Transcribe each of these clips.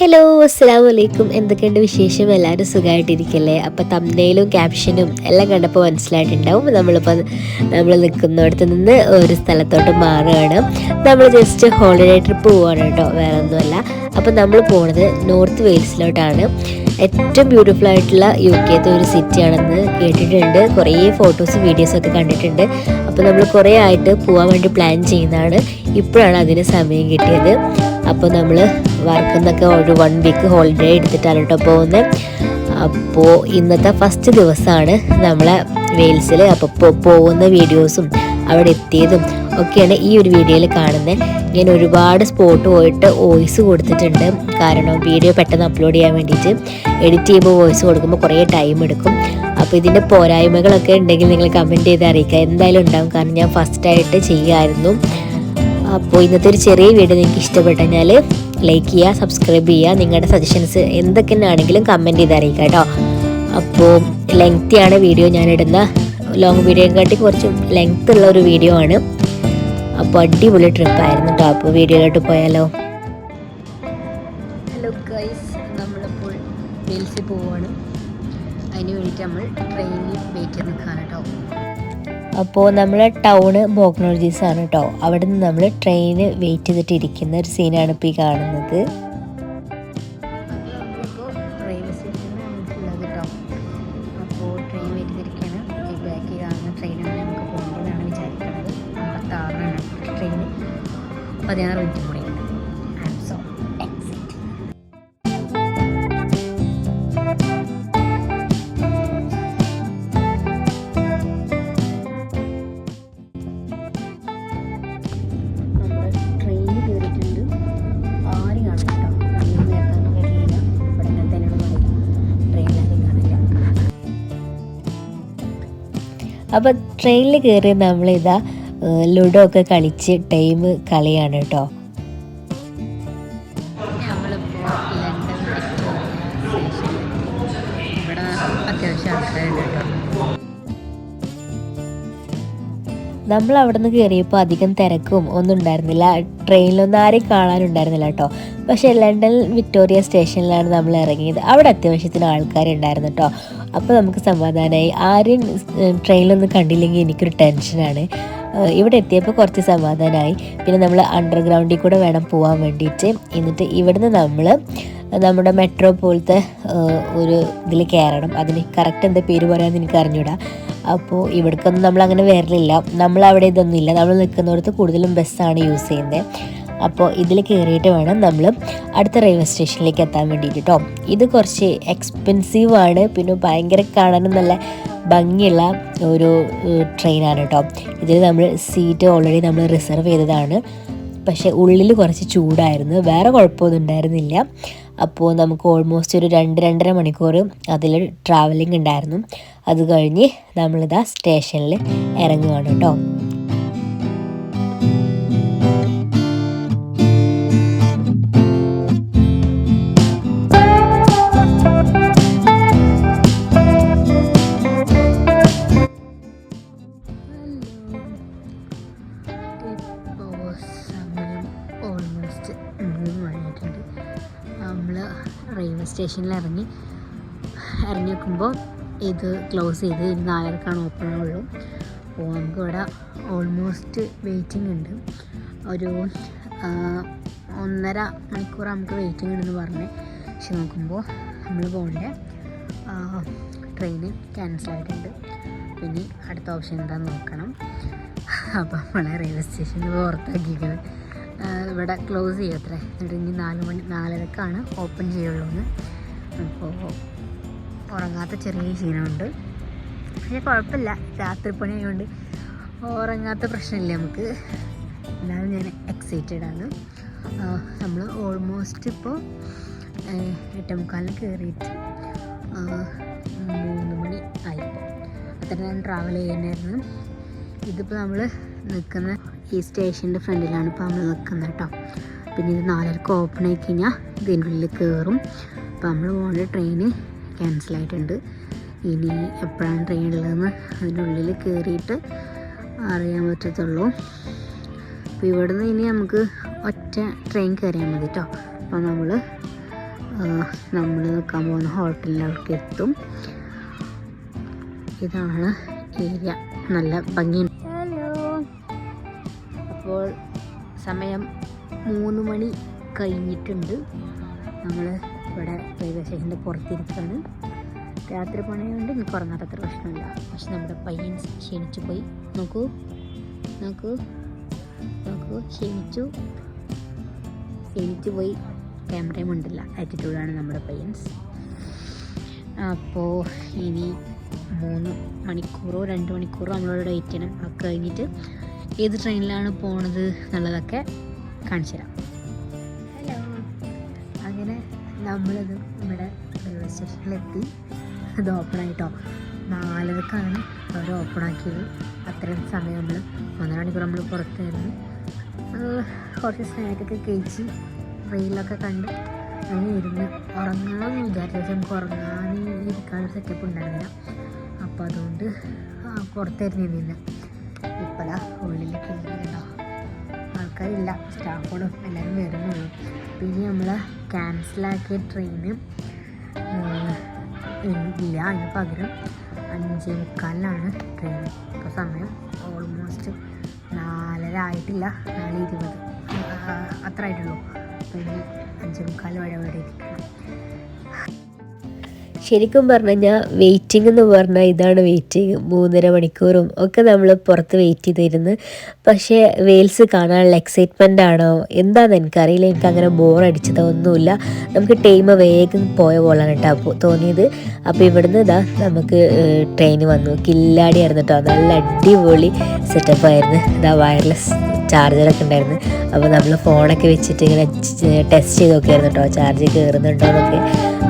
Hello അസ്സാം വലൈക്കും എന്തൊക്കെയുണ്ട് വിശേഷം? എല്ലാവരും സുഖമായിട്ടിരിക്കല്ലേ? അപ്പോൾ തമ്മനയിലും ക്യാപ്ഷനും എല്ലാം കണ്ടപ്പോൾ മനസ്സിലായിട്ടുണ്ടാവും. നമ്മളിപ്പോൾ നമ്മൾ നിൽക്കുന്നിടത്ത് നിന്ന് ഒരു സ്ഥലത്തോട്ട് മാറുകയാണ്. നമ്മൾ ജസ്റ്റ് ഹോളിഡേ ട്രിപ്പ് പോവാണ് കേട്ടോ. വേറെ ഒന്നുമല്ല അപ്പോൾ നമ്മൾ പോണത് നോർത്ത് വെയിൽസിലോട്ടാണ് ഏറ്റവും ബ്യൂട്ടിഫുൾ ആയിട്ടുള്ള യു കെത്തെ ഒരു സിറ്റിയാണെന്ന് കേട്ടിട്ടുണ്ട്. കുറേ ഫോട്ടോസും വീഡിയോസൊക്കെ കണ്ടിട്ടുണ്ട്. അപ്പോൾ നമ്മൾ കുറേ ആയിട്ട് പോകാൻ വേണ്ടി പ്ലാൻ ചെയ്യുന്നതാണ്. ഇപ്പോഴാണ് അതിന് സമയം കിട്ടിയത്. അപ്പോൾ നമ്മൾ വർക്കിൽ നിന്നൊക്കെ ഒരു വൺ വീക്ക് ഹോളിഡേ എടുത്തിട്ടാണ് കേട്ടോ പോകുന്നത് അപ്പോൾ ഇന്നത്തെ ഫസ്റ്റ് ദിവസമാണ് നമ്മളെ വെയിൽസിൽ അപ്പോൾ പോകുന്ന വീഡിയോസും അവിടെ എത്തിയതും ഒക്കെയാണ് ഈ ഒരു വീഡിയോയിൽ കാണുന്നത്. ഞാൻ ഒരുപാട് സ്പോട്ട് പോയിട്ട് വോയിസ് കൊടുത്തിട്ടുണ്ട്. കാരണം വീഡിയോ പെട്ടെന്ന് അപ്ലോഡ് ചെയ്യാൻ വേണ്ടിയിട്ട് എഡിറ്റ് ചെയ്യുമ്പോൾ വോയിസ് കൊടുക്കുമ്പോൾ കുറേ ടൈം എടുക്കും. അപ്പോൾ ഇതിന്റെ പോരായ്മകളൊക്കെ ഉണ്ടെങ്കിൽ നിങ്ങൾ കമന്റ് ചെയ്ത് അറിയിക്കുക. എന്തായാലും ഉണ്ടാകും കാരണം ഞാൻ ഫസ്റ്റായിട്ട് ചെയ്യുമായിരുന്നു. അപ്പോൾ ഇന്നത്തെ ഒരു ചെറിയ വീഡിയോ നിങ്ങൾക്ക് ഇഷ്ടപ്പെട്ടാൽ ലൈക്ക് ചെയ്യുക സബ്സ്ക്രൈബ് ചെയ്യുക. നിങ്ങളുടെ സജഷൻസ് എന്തൊക്കെ ആണെങ്കിലും കമന്റ് ചെയ്ത് അറിയിക്കുക കേട്ടോ. അപ്പോൾ ലെങ്തിയാണ് വീഡിയോ ഞാൻ ഇടുന്ന വീഡിയോ വീഡിയോയെക്കാട്ടി കുറച്ച് ലെങ്ത് ഉള്ള ഒരു വീഡിയോ ആണ്. അപ്പോൾ അടിപൊളി ട്രിപ്പായിരുന്നു കേട്ടോ അപ്പോൾ വീഡിയോയിലോട്ട് പോയാലോ? ഹലോ ഗൈസ് നമ്മളിപ്പോൾ വെയിൽസിൽ പോവുകയാണ് അതിന് വേണ്ടിയിട്ട് നമ്മൾ ട്രെയിനിൽ വെയിറ്റ് ചെയ്ത് നിൽക്കുകയാണ് കേട്ടോ അപ്പോൾ നമ്മൾ ടൗണ് ബോഗ്നോളജീസ് ആണ് കേട്ടോ അവിടെ നിന്ന് നമ്മൾ ട്രെയിന് വെയിറ്റ് ചെയ്തിട്ട് ഇരിക്കുന്ന ഒരു സീനാണ് ഇപ്പോൾ ഈ കാണുന്നത്. പറയുക മിനിറ്റ് കൂടി. അപ്പം ട്രെയിനിൽ കയറി നമ്മളിതാ ലുഡോ ഒക്കെ കളിച്ച് ടൈം കളിയാണ് കേട്ടോ. നമ്മൾ അവിടെ നിന്ന് കയറിയപ്പോൾ അധികം തിരക്കും ഒന്നും ഉണ്ടായിരുന്നില്ല. ട്രെയിനിലൊന്നും ആരെയും കാണാനുണ്ടായിരുന്നില്ല കേട്ടോ. പക്ഷേ ലണ്ടൻ വിക്ടോറിയ സ്റ്റേഷനിലാണ് നമ്മൾ ഇറങ്ങിയത്. അവിടെ അത്യാവശ്യത്തിന് ആൾക്കാരുണ്ടായിരുന്നു കേട്ടോ. അപ്പോൾ നമുക്ക് സമാധാനമായി ആരും ട്രെയിനിലൊന്നും കണ്ടില്ലെങ്കിൽ എനിക്കൊരു ടെൻഷനാണ്. ഇവിടെ എത്തിയപ്പോൾ കുറച്ച് സമാധാനമായി പിന്നെ നമ്മൾ അണ്ടർഗ്രൗണ്ടിൽ കൂടെ വേണം പോകാൻ വേണ്ടിയിട്ട്. എന്നിട്ട് ഇവിടുന്ന് നമ്മൾ നമ്മുടെ മെട്രോ പോലത്തെ ഒരു ഇതിൽ കയറണം അതിന് കറക്റ്റ് എന്താ പേര് പറയാമെന്ന് എനിക്ക് അറിഞ്ഞൂടാ. അപ്പോൾ ഇവിടേക്കൊന്നും നമ്മൾ അങ്ങനെ വരലില്ല. നമ്മൾ അവിടെ ഇതൊന്നുമില്ല. നമ്മൾ നിൽക്കുന്നിടത്ത് കൂടുതലും ബസ്സാണ് യൂസ് ചെയ്യുന്നത് അപ്പോൾ ഇതിൽ കയറിയിട്ട് വേണം നമ്മൾ അടുത്ത റെയിൽവേ സ്റ്റേഷനിലേക്ക് എത്താൻ വേണ്ടിയിട്ട് കേട്ടോ ഇത് കുറച്ച് എക്സ്പെൻസീവാണ് പിന്നെ ഭയങ്കര കാണാനും നല്ല ഭംഗിയുള്ള ഒരു ട്രെയിനാണ് കേട്ടോ ഇതിൽ നമ്മൾ സീറ്റ് ഓൾറെഡി നമ്മൾ റിസർവ് ചെയ്തതാണ്. പക്ഷേ ഉള്ളിൽ കുറച്ച് ചൂടായിരുന്നു. വേറെ കുഴപ്പമൊന്നും ഉണ്ടായിരുന്നില്ല. അപ്പോൾ നമുക്ക് ഓൾമോസ്റ്റ് ഒരു രണ്ട് രണ്ടര മണിക്കൂർ അതിൽ ട്രാവലിംഗ് ഉണ്ടായിരുന്നു. അത് കഴിഞ്ഞ് നമ്മളിതാ സ്റ്റേഷനിൽ ഇറങ്ങുകയാണ് കേട്ടോ സ്റ്റേഷനിൽ ഇറങ്ങി ഇറങ്ങി നിൽക്കുമ്പോൾ ഇത് ക്ലോസ് ചെയ്ത് ഇനി നാലരക്കാണ് ഓപ്പൺ ആവുള്ളൂ. അപ്പോൾ നമുക്ക് ഇവിടെ ഓൾമോസ്റ്റ് വെയിറ്റിംഗ് ഉണ്ട്. ഒരു ഒന്നര മണിക്കൂർ നമുക്ക് വെയിറ്റിംഗ് ഉണ്ടെന്ന് പറഞ്ഞ്. പക്ഷെ നോക്കുമ്പോൾ നമ്മൾ പോകേണ്ട ട്രെയിന് ക്യാൻസൽ ആയിട്ടുണ്ട്. ഇനി അടുത്ത ഓപ്ഷൻ എന്താണെന്ന് നോക്കണം. അപ്പോൾ നമ്മളെ റെയിൽവേ സ്റ്റേഷനിൽ പുറത്താക്കിയിട്ട് ഇവിടെ ക്ലോസ് ചെയ്യത്രേ എന്നിട്ട് ഇനി നാല് മണി നാലരക്കാണ് ഓപ്പൺ ചെയ്യുള്ളൂ എന്ന് അപ്പോൾ ഉറങ്ങാത്ത ചെറിയ ക്ഷീണമുണ്ട്. പക്ഷേ കുഴപ്പമില്ല. രാത്രി പണി ആയതുകൊണ്ട് ഉറങ്ങാത്ത പ്രശ്നമില്ല നമുക്ക്. എന്നാലും ഞാൻ എക്സൈറ്റഡ് ആണ്. നമ്മൾ ഓൾമോസ്റ്റ് ഇപ്പോൾ എട്ടേമുക്കാലിന് കയറിയിട്ട് മൂന്ന് മണി ആയി. അത്ര ഞാൻ ട്രാവൽ ചെയ്യാനായിരുന്നു ഇതിപ്പോൾ നമ്മൾ നിൽക്കുന്ന ഈ സ്റ്റേഷന്റെ ഫ്രണ്ടിലാണ് ഇപ്പോൾ നമ്മൾ നിൽക്കുന്നത് കേട്ടോ പിന്നെ ഇത് നാലരക്ക് ഓപ്പൺ ആയി കഴിഞ്ഞാൽ ഇതിന്റെ ഉള്ളിൽ കയറും അപ്പോൾ നമ്മൾ പോകുന്ന ട്രെയിന് ക്യാൻസൽ ആയിട്ടുണ്ട്. ഇനി എപ്പോഴാണ് ട്രെയിൻ ഉള്ളതെന്ന് അതിന്റെ ഉള്ളിൽ കയറിയിട്ട് അറിയാൻ പറ്റത്തുള്ളൂ. അപ്പോൾ ഇവിടുന്ന് ഇനി നമുക്ക് ഒറ്റ ട്രെയിൻ കയറിയാൽ മതി കേട്ടോ അപ്പോൾ നമ്മൾ നമ്മൾ നിൽക്കാൻ പോകുന്ന ഹോട്ടലിലേക്ക് എത്തും. ഇതാണ് ഏരിയ നല്ല ഭംഗിയുണ്ട്. ഹലോ അപ്പോൾ സമയം മൂന്ന് മണി കഴിഞ്ഞിട്ടുണ്ട്. നമ്മൾ ഇവിടെ റെയിൽവേ സ്റ്റേഷന്റെ പുറത്തിരിക്കുകയാണ്. രാത്രി പണിയുണ്ട് എനിക്ക് ഉറങ്ങാത്ത അത്ര പ്രശ്നമില്ല. പക്ഷെ നമ്മുടെ പയ്യൻ ക്ഷീണിച്ചു പോയി. നോക്കൂ. നോക്കൂ. നോക്കൂ. ക്ഷീണിച്ചു. ക്ഷീണിച്ചു പോയി. ക്യാമറയും ഉണ്ടല്ല ആറ്റിറ്റ്യൂഡാണ് നമ്മുടെ പയ്യൻസ്. അപ്പോൾ ഇനി മൂന്ന് മണിക്കൂറോ രണ്ട് മണിക്കൂറോ നമ്മളോട് വെയിറ്റ് ചെയ്യണം. അത് കഴിഞ്ഞിട്ട് ഏത് ട്രെയിനിലാണ് പോണത് എന്നുള്ളതൊക്കെ കാണിച്ചു തരാം നമ്മളിത് നമ്മുടെ റെയിൽവേ സ്റ്റേഷനിലെത്തി അത് ഓപ്പൺ ആയിട്ടോ നാലരക്കാണ് അവർ ഓപ്പൺ ആക്കിയത്. അത്രയും സമയം നമ്മൾ ഒന്നര മണിക്കൂർ നമ്മൾ പുറത്തായിരുന്നു. കുറച്ച് സ്നാക്കൊക്കെ കഴിച്ച് റെയിലൊക്കെ കണ്ട് അങ്ങനെ ഇരുന്ന് ഉറങ്ങാമെന്ന് വിചാരിച്ചു നമുക്ക് ഉറങ്ങാൻ ഇരിക്കാനുള്ള സെറ്റപ്പ് ഉണ്ടായിരുന്നില്ല. അപ്പോൾ അതുകൊണ്ട് പുറത്തായിരുന്നു നിന്ന് ഇപ്പോഴാ ഉള്ളിൽ ഇരിക്കുന്നുണ്ടോ ആൾക്കാരില്ല സ്റ്റാഫോടും എല്ലാവരും വരുന്നുള്ളൂ. പിന്നെ നമ്മൾ ക്യാൻസലാക്കിയ ട്രെയിന് ഇല്ല അതിന് പകരം അഞ്ചേ മുക്കാലിനാണ് ട്രെയിൻ ഇപ്പോൾ സമയം ഓൾമോസ്റ്റ് നാലര ആയിട്ടില്ല നാല് ഇരുപത്. അത്ര ആയിട്ടുള്ളൂ. അപ്പോൾ ഇനി അഞ്ചേ മുക്കാൽ വരെ അവിടെ ഇരിക്കണം ശരിക്കും പറഞ്ഞു കഴിഞ്ഞാൽ വെയിറ്റിംഗ് എന്ന് പറഞ്ഞാൽ ഇതാണ് വെയിറ്റിംഗ് മൂന്നര മണിക്കൂറും ഒക്കെ നമ്മൾ പുറത്ത് വെയിറ്റ് ചെയ്തിരുന്ന്. പക്ഷേ വെയിൽസ് കാണാനുള്ള എക്സൈറ്റ്മെന്റ് ആണോ? എന്താണെന്ന് എനിക്കറിയില്ല. എനിക്ക് അങ്ങനെ ബോർ അടിച്ചതോ ഒന്നുമില്ല. നമുക്ക് ടൈം വേഗം പോയ പോലാണ് കേട്ടോ തോന്നിയത്. അപ്പോൾ ഇവിടുന്ന് ഇതാ നമുക്ക് ട്രെയിൻ വന്നു. കില്ലാടിയായിരുന്നു കേട്ടോ നല്ല അടിപൊളി സെറ്റപ്പായിരുന്നു ഇതാ വയർലെസ് ചാർജറൊക്കെ ഉണ്ടായിരുന്നു. അപ്പോൾ നമ്മൾ ഫോണൊക്കെ വെച്ചിട്ട് ഇങ്ങനെ ടെസ്റ്റ് ചെയ്ത് നോക്കിയായിരുന്നു കേട്ടോ ചാർജ് കയറുന്നുണ്ടോ എന്നൊക്കെ.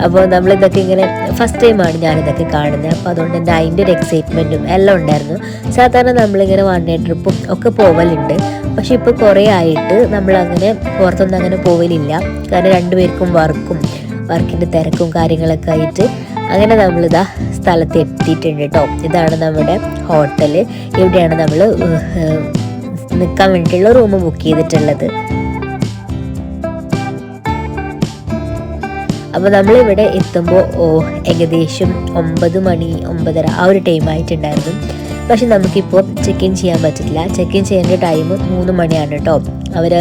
അപ്പോൾ നമ്മളിതൊക്കെ ഇങ്ങനെ ഫസ്റ്റ് ടൈമാണ് ഞാനിതൊക്കെ കാണുന്നത്. അപ്പോൾ അതുകൊണ്ട് തന്നെ അതിന്റെ ഒരു എക്സൈറ്റ്മെന്റും എല്ലാം ഉണ്ടായിരുന്നു. സാധാരണ നമ്മളിങ്ങനെ വൺ ഡേ ട്രിപ്പും ഒക്കെ പോവലുണ്ട്. പക്ഷെ ഇപ്പോൾ കുറേ ആയിട്ട് നമ്മളങ്ങനെ പുറത്തൊന്നും അങ്ങനെ പോവലില്ല. കാരണം രണ്ടുപേർക്കും വർക്കും വർക്കിന്റെ തിരക്കും കാര്യങ്ങളൊക്കെ ആയിട്ട് അങ്ങനെ നമ്മളിതാ സ്ഥലത്ത് എത്തിയിട്ടുണ്ട് കേട്ടോ ഇതാണ് നമ്മുടെ ഹോട്ടൽ ഇവിടെയാണ് നമ്മൾ നിൽക്കാൻ വേണ്ടിയിട്ടുള്ള റൂം ബുക്ക് ചെയ്തിട്ടുള്ളത്. അപ്പോൾ നമ്മളിവിടെ എത്തുമ്പോൾ ഓ ഏകദേശം ഒമ്പത് മണി ഒമ്പതര ആ ഒരു ടൈം ആയിട്ടുണ്ടായിരുന്നു. പക്ഷെ നമുക്കിപ്പോൾ ചെക്ക് ഇൻ ചെയ്യാൻ പറ്റില്ല. ചെക്ക് ഇൻ ചെയ്യേണ്ട ടൈം മൂന്ന് മണിയാണ് കേട്ടോ അവർ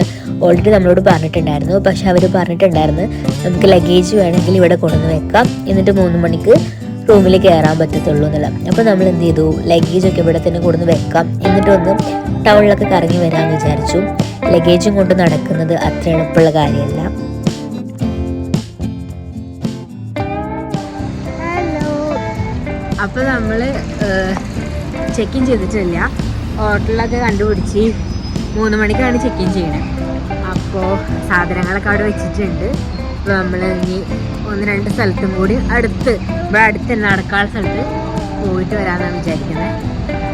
ഓൾറെഡി നമ്മളോട് പറഞ്ഞിട്ടുണ്ടായിരുന്നു. പക്ഷെ അവർ പറഞ്ഞിട്ടുണ്ടായിരുന്നു നമുക്ക് ലഗേജ് വേണമെങ്കിൽ ഇവിടെ കൊണ്ടുവന്ന് വെക്കാം. എന്നിട്ട് മൂന്ന് മണിക്ക് റൂമിൽ കയറാൻ പറ്റത്തുള്ളൂ എന്നുള്ളത് അപ്പോൾ നമ്മൾ എന്ത് ചെയ്തു ലഗേജൊക്കെ ഇവിടെ തന്നെ കൊണ്ടുവന്ന് വെക്കാം. എന്നിട്ടൊന്ന് ടൗണിലൊക്കെ കറങ്ങി വരാമെന്ന് വിചാരിച്ചു. ലഗേജും കൊണ്ട് നടക്കുന്നത് അത്ര എളുപ്പമുള്ള കാര്യമല്ല. അപ്പോൾ നമ്മൾ ചെക്ക് ഇൻ ചെയ്തിട്ടില്ല. ഹോട്ടലൊക്കെ കണ്ടുപിടിച്ച് മൂന്ന് മണിക്കാണ് ചെക്ക് ഇൻ ചെയ്യണത് അപ്പോൾ സാധനങ്ങളൊക്കെ അവിടെ വെച്ചിട്ടുണ്ട്. അപ്പോൾ നമ്മൾ ഇനി ഒന്ന് രണ്ട് സ്ഥലത്തും കൂടി അടുത്ത് ഇവിടെ അടുത്ത് തന്നെ അടക്കാൾ സ്ഥലത്ത് പോയിട്ട് വരാമെന്നാണ് വിചാരിക്കുന്നത്.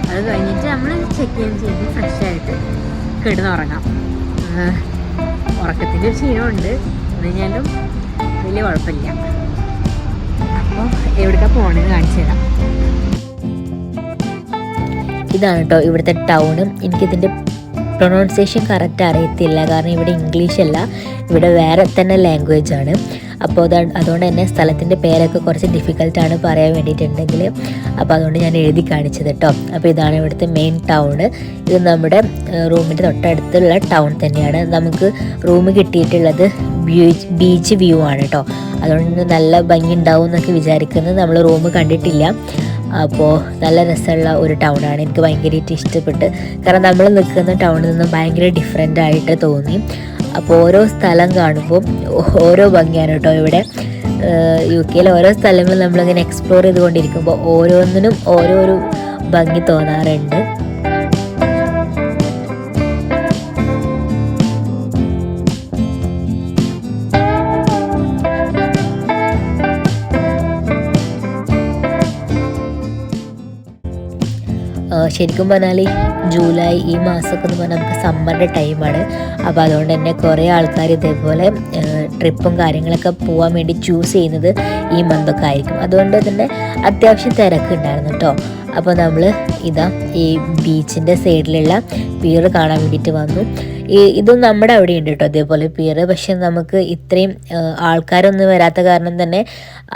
അത് കഴിഞ്ഞിട്ട് നമ്മൾ ചെക്ക് ഇൻ ചെയ്ത് ഫ്രഷ് ആയിട്ട് കിടന്നുറങ്ങാം ഉറക്കത്തിന്റെ ഒരു ക്ഷീണമുണ്ട്. എന്നുകഴിഞ്ഞാലും വലിയ കുഴപ്പമില്ല. അപ്പോൾ എവിടേക്കാ പോകണമെന്ന് കാണിച്ചു തരാം. ഇതാണ് കേട്ടോ ഇവിടുത്തെ ടൗണും. എനിക്കിതിന്റെ പ്രൊണൗൺസിയേഷൻ കറക്റ്റ് അറിയത്തില്ല. കാരണം ഇവിടെ ഇംഗ്ലീഷ് അല്ല ഇവിടെ വേറെ തന്നെ ലാംഗ്വേജ് ആണ്. അപ്പോൾ അതാണ് അതുകൊണ്ട് തന്നെ സ്ഥലത്തിന്റെ പേരൊക്കെ കുറച്ച് ഡിഫിക്കൽട്ടാണ് പറയാൻ വേണ്ടിയിട്ടുണ്ടെങ്കിൽ. അപ്പോൾ അതുകൊണ്ട് ഞാൻ എഴുതി കാണിച്ചത് കേട്ടോ. അപ്പോൾ ഇതാണ് ഇവിടുത്തെ മെയിൻ ടൗൺ ഇത് നമ്മുടെ റൂമിന്റെ തൊട്ടടുത്തുള്ള ടൗൺ തന്നെയാണ്. നമുക്ക് റൂം കിട്ടിയിട്ടുള്ളത് ബീച്ച് ബീച്ച് വ്യൂ ആണ് കേട്ടോ. അതുകൊണ്ട് നല്ല ഭംഗി ഉണ്ടാവും എന്നൊക്കെ വിചാരിക്കുന്നത് നമ്മൾ റൂം കണ്ടിട്ടില്ല. അപ്പോൾ നല്ല രസമുള്ള ഒരു ടൗണാണ് എനിക്ക് ഭയങ്കരമായിട്ട് ഇഷ്ടപ്പെട്ട്. കാരണം നമ്മൾ നിൽക്കുന്ന ടൗണിൽ നിന്നും ഭയങ്കര ഡിഫറെന്റ് ആയിട്ട് തോന്നി. അപ്പോൾ ഓരോ സ്ഥലം കാണുമ്പോൾ ഓരോ ഭംഗിയാണ് കേട്ടോ ഇവിടെ. യു കെയിലെ ഓരോ സ്ഥലങ്ങളും നമ്മളിങ്ങനെ എക്സ്പ്ലോർ ചെയ്തുകൊണ്ടിരിക്കുമ്പോൾ ഓരോന്നിനും ഓരോരോ ഭംഗി തോന്നാറുണ്ട്. ശരിക്കും പറഞ്ഞാൽ ജൂലൈ ഈ മാസമൊക്കെ എന്ന് പറഞ്ഞാൽ നമുക്ക് സമ്മറിന്റെ ടൈമാണ് അപ്പോൾ അതുകൊണ്ട് തന്നെ കുറേ ആൾക്കാർ ഇതേപോലെ ട്രിപ്പും കാര്യങ്ങളൊക്കെ പോകാൻ വേണ്ടി ചൂസ് ചെയ്യുന്നത് ഈ മന്തൊക്കെ ആയിരിക്കും. അതുകൊണ്ട് തന്നെ അത്യാവശ്യം തിരക്കുണ്ടായിരുന്നു കേട്ടോ അപ്പോൾ നമ്മൾ ഇതാ ഈ ബീച്ചിന്റെ സൈഡിലുള്ള പിയർ കാണാൻ വേണ്ടിയിട്ട് വന്നു. ഇതും നമ്മുടെ അവിടെ ഉണ്ട് കേട്ടോ. അതേപോലെ പിയർ പക്ഷെ നമുക്ക് ഇത്രയും ആൾക്കാരൊന്നും വരാത്ത കാരണം തന്നെ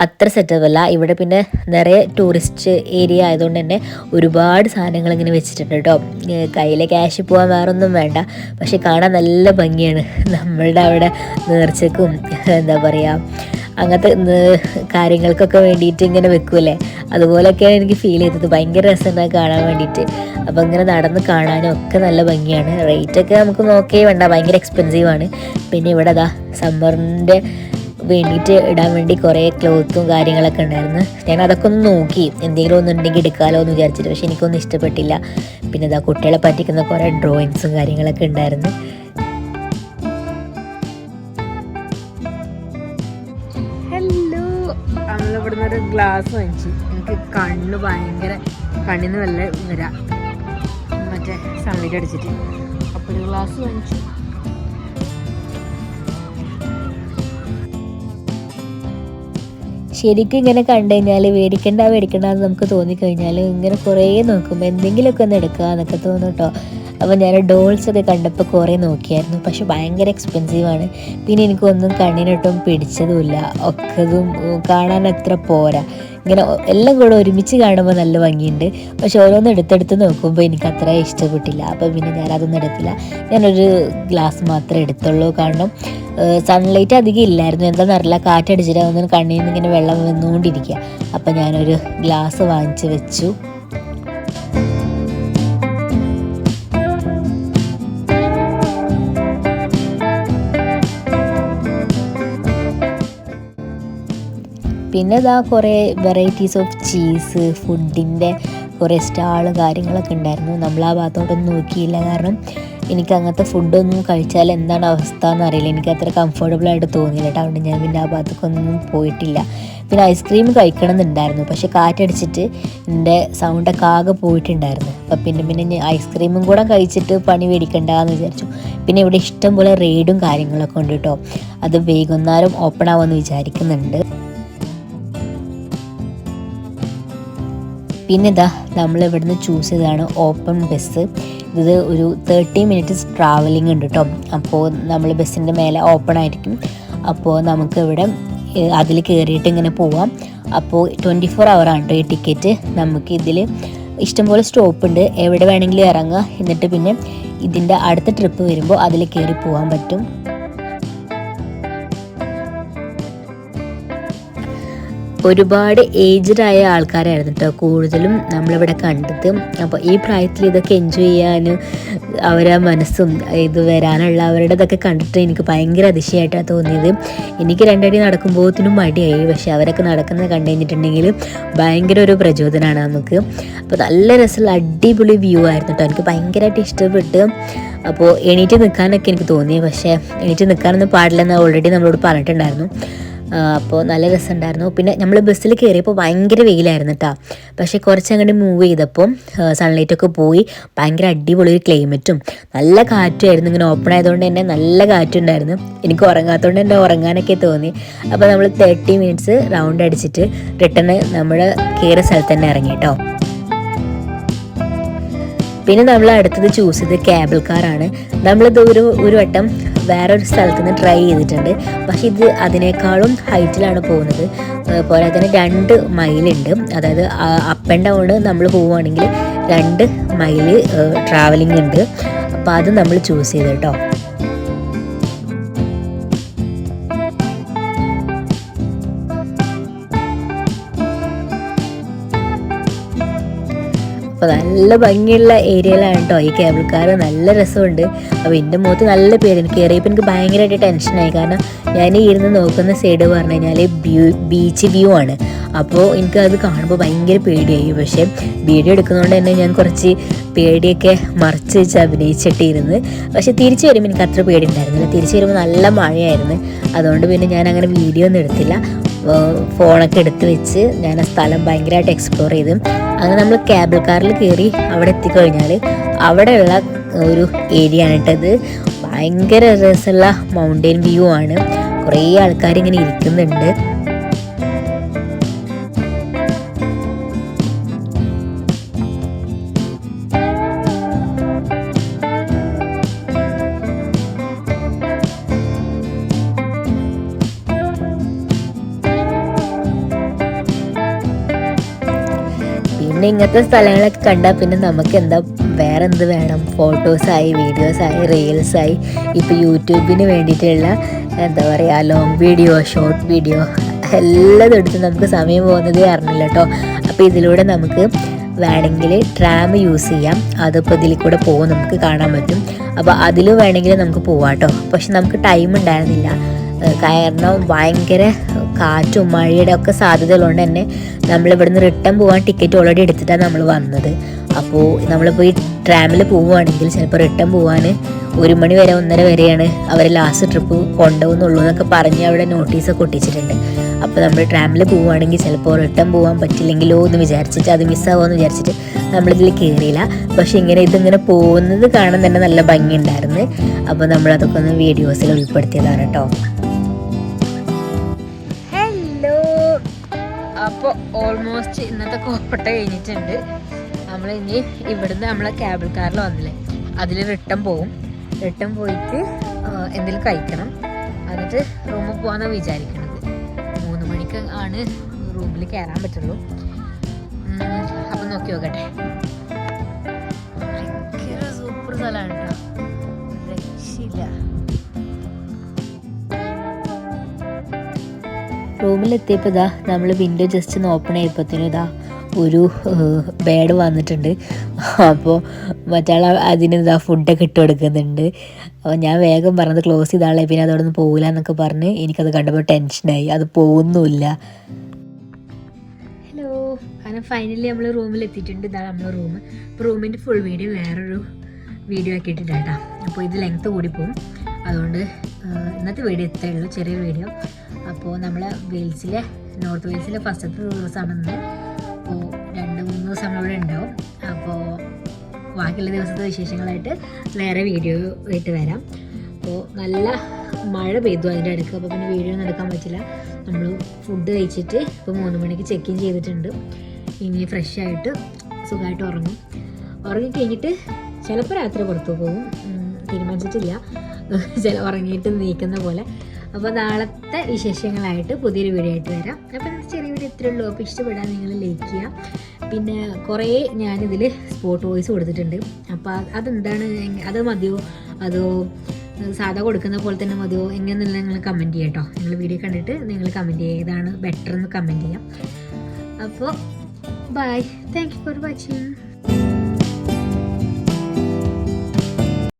അത്ര സെറ്റപ്പ് അല്ല. ഇവിടെ പിന്നെ നിറയെ ടൂറിസ്റ്റ് ഏരിയ ആയതുകൊണ്ട് തന്നെ ഒരുപാട് സാധനങ്ങൾ ഇങ്ങനെ വെച്ചിട്ടുണ്ട് കേട്ടോ. കയ്യിലെ ക്യാഷ് പോകാൻ വേറൊന്നും വേണ്ട. പക്ഷെ കാണാൻ നല്ല ഭംഗിയാണ്. നമ്മളുടെ അവിടെ നേർച്ചക്കും എന്താ പറയുക അങ്ങനത്തെ കാര്യങ്ങൾക്കൊക്കെ വേണ്ടിയിട്ട് ഇങ്ങനെ വെക്കൂലേ അതുപോലെയൊക്കെയാണ് എനിക്ക് ഫീൽ ചെയ്തത്. ഭയങ്കര രസമുണ്ട് കാണാൻ വേണ്ടിയിട്ട്. അപ്പോൾ ഇങ്ങനെ നടന്ന് കാണാനും ഒക്കെ നല്ല ഭംഗിയാണ്. റേറ്റൊക്കെ നമുക്ക് നോക്കേ വേണ്ട. ഭയങ്കര എക്സ്പെൻസീവാണ് പിന്നെ ഇവിടെ അതാ സമ്മറിന്റെ വേണ്ടിയിട്ട് ഇടാൻ വേണ്ടി കുറേ ക്ലോത്തും കാര്യങ്ങളൊക്കെ ഉണ്ടായിരുന്നു. ഞാൻ അതൊക്കെ ഒന്ന് നോക്കി. എന്തെങ്കിലും ഒന്നുണ്ടെങ്കിൽ എടുക്കാമല്ലോ എന്ന് വിചാരിച്ചിട്ട്. പക്ഷെ എനിക്കൊന്നും ഇഷ്ടപ്പെട്ടില്ല. പിന്നെ ഇതാ കുട്ടികളെ പറ്റിക്കുന്ന കുറേ ഡ്രോയിങ്സും കാര്യങ്ങളൊക്കെ ഉണ്ടായിരുന്നു. ഗ്ലാസ് വാങ്ങിച്ചു. എനിക്ക് കണ്ണ് ഭയങ്കര കണ്ണിന് വല്ല വരാം മറ്റേ സൺലൈറ്റ് അടിച്ചിട്ട്. അപ്പോൾ ഒരു ഗ്ലാസ് വാങ്ങിച്ചു. ശരിക്കും ഇങ്ങനെ കണ്ടു കഴിഞ്ഞാൽ മേടിക്കണ്ട മേടിക്കണ്ട എന്ന് നമുക്ക് തോന്നിക്കഴിഞ്ഞാൽ ഇങ്ങനെ കുറേ നോക്കുമ്പോൾ എന്തെങ്കിലുമൊക്കെ ഒന്ന് എടുക്കുക എന്നൊക്കെ തോന്നും കേട്ടോ അപ്പോൾ ഞാൻ ഡോൾസ് ഒക്കെ കണ്ടപ്പോൾ കുറേ നോക്കിയായിരുന്നു. പക്ഷെ ഭയങ്കര എക്സ്പെൻസീവ് ആണ്. പിന്നെ എനിക്കൊന്നും കണ്ണിനൊട്ടും പിടിച്ചതുമില്ല. ഒക്കതും കാണാൻ അത്ര പോരാ. ഇങ്ങനെ എല്ലാം കൂടെ ഒരുമിച്ച് കാണുമ്പോൾ നല്ല ഭംഗിയുണ്ട്. പക്ഷെ ഓരോന്ന് എടുത്തെടുത്ത് നോക്കുമ്പോൾ എനിക്ക് അത്ര ഇഷ്ടപ്പെട്ടില്ല. അപ്പോൾ പിന്നെ ഞാൻ അതൊന്നും എടുത്തില്ല. ഞാനൊരു ഗ്ലാസ് മാത്രമേ എടുത്തുള്ളൂ. കാരണം സൺലൈറ്റ് അധികം ഇല്ലായിരുന്നു. എന്താണെന്നറിയില്ല കാറ്റടിച്ചിട്ട് അതൊന്നും കണ്ണിൽ നിന്ന് ഇങ്ങനെ വെള്ളം വന്നുകൊണ്ടിരിക്കുക. അപ്പം ഞാനൊരു ഗ്ലാസ് വാങ്ങിച്ച് വെച്ചു. പിന്നെ ഇതാ കുറേ വെറൈറ്റീസ് ഓഫ് ചീസ് ഫുഡിന്റെ കുറേ സ്റ്റാൾ കാര്യങ്ങളൊക്കെ ഉണ്ടായിരുന്നു. നമ്മൾ ആ ഭാഗത്തോട്ടൊന്നും നോക്കിയില്ല. കാരണം എനിക്ക് അങ്ങനത്തെ ഫുഡൊന്നും കഴിച്ചാൽ എന്താണ് അവസ്ഥ എന്നറിയില്ല എനിക്ക് അത്ര കംഫർട്ടബിൾ ആയിട്ട് തോന്നിയില്ല കേട്ടോ. അതുകൊണ്ട് ഞാൻ പിന്നെ ആ ഭാഗത്തേക്കൊന്നും പോയിട്ടില്ല. പിന്നെ ഐസ്ക്രീം കഴിക്കണം എന്നുണ്ടായിരുന്നു പക്ഷെ കാറ്റടിച്ചിട്ട് എന്റെ സൗണ്ടൊക്കെ ആകെ പോയിട്ടുണ്ടായിരുന്നു. അപ്പം പിന്നെ പിന്നെ ഞാൻ ഐസ്ക്രീമും കൂടെ കഴിച്ചിട്ട് പണി മേടിക്കണ്ടെന്ന് വിചാരിച്ചു. പിന്നെ ഇവിടെ ഇഷ്ടം പോലെ റെയ്ഡും കാര്യങ്ങളൊക്കെ ഉണ്ട് കേട്ടോ. അത് വൈകുന്നേരം ഓപ്പൺ ആവുമെന്ന് വിചാരിക്കുന്നുണ്ട്. പിന്നെ ഇതാ നമ്മൾ ഇവിടുന്ന് ചൂസ് ചെയ്തതാണ് ഓപ്പൺ ബസ്. ഇത് ഒരു തേർട്ടി മിനിറ്റ്സ് ട്രാവലിംഗ് ഉണ്ട് കേട്ടോ അപ്പോൾ നമ്മൾ ബസ്സിന്റെ മേലെ ഓപ്പൺ ആയിരിക്കും. അപ്പോൾ നമുക്ക് ഇവിടെ അതിൽ കയറിയിട്ട് ഇങ്ങനെ പോവാം. അപ്പോൾ ട്വന്റി ഫോർ ആണ് കേട്ടോ ഈ ടിക്കറ്റ് നമുക്ക് ഇതിൽ ഇഷ്ടംപോലെ സ്റ്റോപ്പ് ഉണ്ട്. എവിടെ വേണമെങ്കിലും ഇറങ്ങുക എന്നിട്ട് പിന്നെ ഇതിന്റെ അടുത്ത ട്രിപ്പ് വരുമ്പോൾ അതിൽ കയറി പോകാൻ പറ്റും. ഒരുപാട് ഏജ്ഡ് ആയ ആൾക്കാരായിരുന്നു കേട്ടോ കൂടുതലും നമ്മളിവിടെ കണ്ടത്. അപ്പോൾ ഈ പ്രായത്തിൽ ഇതൊക്കെ എൻജോയ് ചെയ്യാനും അവരെ മനസ്സും ഇത് വരാനുള്ള അവരുടെ ഇതൊക്കെ കണ്ടിട്ട് എനിക്ക് ഭയങ്കര അതിശയമായിട്ടാണ് തോന്നിയത്. എനിക്ക് രണ്ടടി നടക്കുമ്പോഴത്തിനും മടിയായി. പക്ഷെ അവരൊക്കെ നടക്കുന്നത് കണ്ടു കഴിഞ്ഞിട്ടുണ്ടെങ്കിൽ ഭയങ്കര ഒരു പ്രചോദനമാണ് നമുക്ക്. അപ്പോൾ നല്ല രസമുള്ള അടിപൊളി വ്യൂ ആയിരുന്നു കേട്ടോ എനിക്ക് ഭയങ്കരമായിട്ട് ഇഷ്ടപ്പെട്ട് അപ്പോൾ എണീറ്റ് നിൽക്കാനൊക്കെ എനിക്ക് തോന്നി. പക്ഷേ എണീറ്റ് നിൽക്കാനൊന്നും പാടില്ലെന്ന് ഓൾറെഡി നമ്മളോട് പറഞ്ഞിട്ടുണ്ടായിരുന്നു. അപ്പോൾ നല്ല രസമുണ്ടായിരുന്നു പിന്നെ നമ്മൾ ബസ്സിൽ കയറിയപ്പോൾ ഭയങ്കര വെയിലായിരുന്നു കേട്ടോ പക്ഷേ കുറച്ച് അങ്ങോട്ട് മൂവ് ചെയ്തപ്പോൾ സൺലൈറ്റൊക്കെ പോയി. ഭയങ്കര അടിപൊളി ഒരു ക്ലൈമറ്റും നല്ല കാറ്റുമായിരുന്നു ഇങ്ങനെ ഓപ്പൺ ആയതുകൊണ്ട് തന്നെ നല്ല കാറ്റുണ്ടായിരുന്നു. എനിക്ക് ഉറങ്ങാത്തതുകൊണ്ട് തന്നെ ഉറങ്ങാനൊക്കെ തോന്നി. അപ്പോൾ നമ്മൾ തേർട്ടി മിനിറ്റ്സ് റൗണ്ട് അടിച്ചിട്ട് റിട്ടേൺ നമ്മൾ കയറിയ സ്ഥലത്ത് തന്നെ ഇറങ്ങി കേട്ടോ പിന്നെ നമ്മൾ അടുത്തത് ചൂസ് ചെയ്ത് കേബിൾ കാറാണ് നമ്മളിത് ഒരു ഒരു വട്ടം വേറൊരു സ്ഥലത്ത് നിന്ന് ട്രൈ ചെയ്തിട്ടുണ്ട്. പക്ഷെ ഇത് അതിനേക്കാളും ഹൈറ്റിലാണ് പോകുന്നത്. പോലെ തന്നെ രണ്ട് മൈലുണ്ട് അതായത് അപ്പ് ആൻഡ് ഡൗൺ നമ്മൾ പോവുകയാണെങ്കിൽ രണ്ട് മൈൽ ട്രാവലിംഗ് ഉണ്ട്. അപ്പോൾ അത് നമ്മൾ ചൂസ് ചെയ്ത് കേട്ടോ. അപ്പോൾ നല്ല ഭംഗിയുള്ള ഏരിയയിലാണ് കേട്ടോ ഈ കേബിൾ കാർ നല്ല രസമുണ്ട്. അപ്പോൾ എന്റെ മുഖത്ത് നല്ല പേര്. എനിക്ക് കയറിയപ്പോൾ എനിക്ക് ഭയങ്കരമായിട്ട് ടെൻഷനായി. കാരണം ഞാൻ ഇരുന്ന് നോക്കുന്ന സൈഡ് പറഞ്ഞു കഴിഞ്ഞാൽ ബീച്ച് വ്യൂ ആണ്. അപ്പോൾ എനിക്ക് അത് കാണുമ്പോൾ ഭയങ്കര പേടിയായി. പക്ഷേ വീഡിയോ എടുക്കുന്നതുകൊണ്ട് തന്നെ ഞാൻ കുറച്ച് പേടിയൊക്കെ മറച്ച് വെച്ച് അഭിനയിച്ചിട്ടിരുന്ന്. പക്ഷേ തിരിച്ചു വരുമ്പോൾ എനിക്ക് അത്ര പേടി ഉണ്ടായിരുന്നില്ല. തിരിച്ചു വരുമ്പോൾ നല്ല മഴയായിരുന്നു. അതുകൊണ്ട് പിന്നെ ഞാൻ അങ്ങനെ വീഡിയോ ഒന്നും എടുത്തില്ല. ഫോണൊക്കെ എടുത്ത് വെച്ച് ഞാൻ ആ സ്ഥലം ഭയങ്കരമായിട്ട് എക്സ്പ്ലോർ ചെയ്തു. അങ്ങനെ നമ്മൾ കേബിൾ കാറിൽ കയറി അവിടെ എത്തിക്കഴിഞ്ഞാൽ അവിടെയുള്ള ഒരു ഏരിയ ആണ് കേട്ടത് ഭയങ്കര രസമുള്ള മൗണ്ടെയിൻ വ്യൂ ആണ്. കുറേ ആൾക്കാർ ഇങ്ങനെ ഇരിക്കുന്നുണ്ട്. ഇങ്ങനത്തെ സ്ഥലങ്ങളൊക്കെ കണ്ടാൽ പിന്നെ നമുക്ക് എന്താ വേറെ എന്ത് വേണം? ഫോട്ടോസായി വീഡിയോസായി റീൽസായി. ഇപ്പോൾ യൂട്യൂബിന് വേണ്ടിയിട്ടുള്ള എന്താ പറയുക ലോങ് വീഡിയോ ഷോർട്ട് വീഡിയോ എല്ലാം എടുത്ത് നമുക്ക് സമയം പോകുന്നതേ അറിഞ്ഞില്ല കേട്ടോ അപ്പോൾ ഇതിലൂടെ നമുക്ക് വേണമെങ്കിൽ ട്രാം യൂസ് ചെയ്യാം. അതിപ്പോൾ ഇതിൽ കൂടെ പോകും നമുക്ക് കാണാൻ പറ്റും. അപ്പോൾ അതിലും വേണമെങ്കിൽ നമുക്ക് പോവാം കേട്ടോ പക്ഷെ നമുക്ക് ടൈം ഉണ്ടായിരുന്നില്ല. കാരണം ഭയങ്കര കാറ്റും മഴയുടെ ഒക്കെ സാധ്യതയുള്ളതുകൊണ്ട് തന്നെ നമ്മളിവിടുന്ന് റിട്ടേൺ പോകാൻ ടിക്കറ്റ് ഓൾറെഡി എടുത്തിട്ടാണ് നമ്മൾ വന്നത്. അപ്പോൾ നമ്മളിപ്പോൾ ഈ ട്രാമിൽ പോവുകയാണെങ്കിൽ ചിലപ്പോൾ റിട്ടേൺ പോകാൻ ഒരു മണി വരെ ഒന്നര വരെയാണ് അവർ ലാസ്റ്റ് ട്രിപ്പ് കൊണ്ടുപോകുന്നുള്ളൂ എന്നൊക്കെ പറഞ്ഞ് അവിടെ നോട്ടീസൊക്കെ ഒട്ടിച്ചിട്ടുണ്ട്. അപ്പോൾ നമ്മൾ ട്രാമിൽ പോവുകയാണെങ്കിൽ ചിലപ്പോൾ റിട്ടേൺ പോകാൻ പറ്റില്ലെങ്കിലോ എന്ന് വിചാരിച്ചിട്ട് അത് മിസ്സാവോ മിസ്സാവുമെന്ന് വിചാരിച്ചിട്ട് നമ്മളിതിൽ കയറിയില്ല പക്ഷെ ഇങ്ങനെ ഇതിങ്ങനെ പോകുന്നത് കാണാൻ തന്നെ നല്ല ഭംഗിയുണ്ടായിരുന്നു. അപ്പോൾ നമ്മളതൊക്കെ ഒന്ന് വീഡിയോസിൽ ഉൾപ്പെടുത്തിയതാണ് കേട്ടോ അപ്പോൾ ഓൾമോസ്റ്റ് ഇന്നത്തെ കോപ്പട്ട കഴിഞ്ഞിട്ടുണ്ട്. നമ്മൾ ഇനി ഇവിടുന്ന് നമ്മളെ ക്യാബിൾ കാറിൽ വന്നില്ലേ? അതിൽ റിട്ടേൺ പോവും. റിട്ടേൺ പോയിട്ട് എന്തെങ്കിലും കഴിക്കണം. എന്നിട്ട് റൂമിൽ പോകാമെന്നാണ് വിചാരിക്കുന്നത് മൂന്ന് മണിക്ക് ആണ് റൂമിൽ കയറാൻ പറ്റുള്ളൂ. അപ്പം നോക്കി നോക്കട്ടെ. ഭയങ്കര സൂപ്പർ സ്ഥലമാണ് കേട്ടോ റൂമിലെത്തിയപ്പോൾ ഇതാ നമ്മൾ വിൻഡോ ജസ്റ്റ് ഒന്ന് ഓപ്പൺ ചെയ്യപ്പോഴത്തേനും ഇതാ ഒരു ബേഡ് വന്നിട്ടുണ്ട്. അപ്പോൾ മറ്റാൾ അതിന് ഇതാ ഫുഡൊക്കെ ഇട്ട് കൊടുക്കുന്നുണ്ട്. അപ്പോൾ ഞാൻ വേഗം പറഞ്ഞത് ക്ലോസ് ചെയ്താളെ പിന്നെ അതവിടെ നിന്ന് പോകില്ല എന്നൊക്കെ പറഞ്ഞ് എനിക്കത് കണ്ടപ്പോൾ ടെൻഷനായി അത് പോകുന്നുമില്ല ഹലോ കാരണം ഫൈനലി നമ്മൾ റൂമിൽ എത്തിയിട്ടുണ്ട് ഇതാണ് നമ്മളെ റൂം അപ്പോൾ റൂമിന്റെ ഫുൾ വീഡിയോ വേറൊരു വീഡിയോ ആക്കിയിട്ടുണ്ട് കേട്ടോ. അപ്പോൾ ഇത് ലെങ്ത്ത് കൂടി പോകും അതുകൊണ്ട് ഇന്നത്തെ വീഡിയോ ഇത്രയേ ഉള്ളൂ. ചെറിയൊരു വീഡിയോ അപ്പോൾ നമ്മൾ വെയിൽസിലെ നോർത്ത് വെയിൽസിൽ ഫസ്റ്റത്തെ ദിവസമാണ് ഇന്ന്. അപ്പോൾ രണ്ട് മൂന്ന് ദിവസം നമ്മളിവിടെ ഉണ്ടാവും. അപ്പോൾ ബാക്കിയുള്ള ദിവസത്തെ വിശേഷങ്ങളായിട്ട് വേറെ വീഡിയോ ആയിട്ട് വരാം. അപ്പോൾ നല്ല മഴ പെയ്തു അതിന്റെ അടുക്ക് അപ്പോൾ പിന്നെ വീഡിയോ ഒന്നും എടുക്കാൻ പറ്റില്ല. നമ്മൾ ഫുഡ് കഴിച്ചിട്ട് ഇപ്പോൾ മൂന്ന് മണിക്ക് ചെക്ക് ഇൻ ചെയ്തിട്ടുണ്ട്. ഇനി ഫ്രഷ് ആയിട്ട് സുഖമായിട്ട് ഉറങ്ങും. ഉറങ്ങി കഴിഞ്ഞിട്ട് ചിലപ്പോൾ രാത്രി പുറത്തു പോകും. തീരുമാനിച്ചിട്ടില്ല. ചില ഉറങ്ങിയിട്ട് നീക്കുന്ന പോലെ. അപ്പോൾ നാളത്തെ വിശേഷങ്ങളായിട്ട് പുതിയൊരു വീഡിയോ ആയിട്ട് വരാം. അപ്പോൾ ഇന്നത്തെ ചെറിയ വീഡിയോ ഇത്രയേ ഉള്ളൂ. അപ്പോൾ ഇഷ്ടപ്പെടാൻ നിങ്ങൾ ലൈക്ക് ചെയ്യുക. പിന്നെ കുറേ ഞാനിതിൽ സ്പോട്ട് വോയിസ് കൊടുത്തിട്ടുണ്ട്. അപ്പോൾ അത് അതെന്താണ്? അത് മതിയോ? അതോ സാധാ കൊടുക്കുന്ന പോലെ തന്നെ മതിയോ? എങ്ങനെയെന്നുള്ള നിങ്ങൾ കമന്റ് ചെയ്യാം കേട്ടോ നിങ്ങൾ വീഡിയോ കണ്ടിട്ട് നിങ്ങൾ കമന്റ് ചെയ്യുക. ഏതാണ് ബെറ്റർ എന്ന് കമന്റ് ചെയ്യാം. അപ്പോൾ bye thank you for watching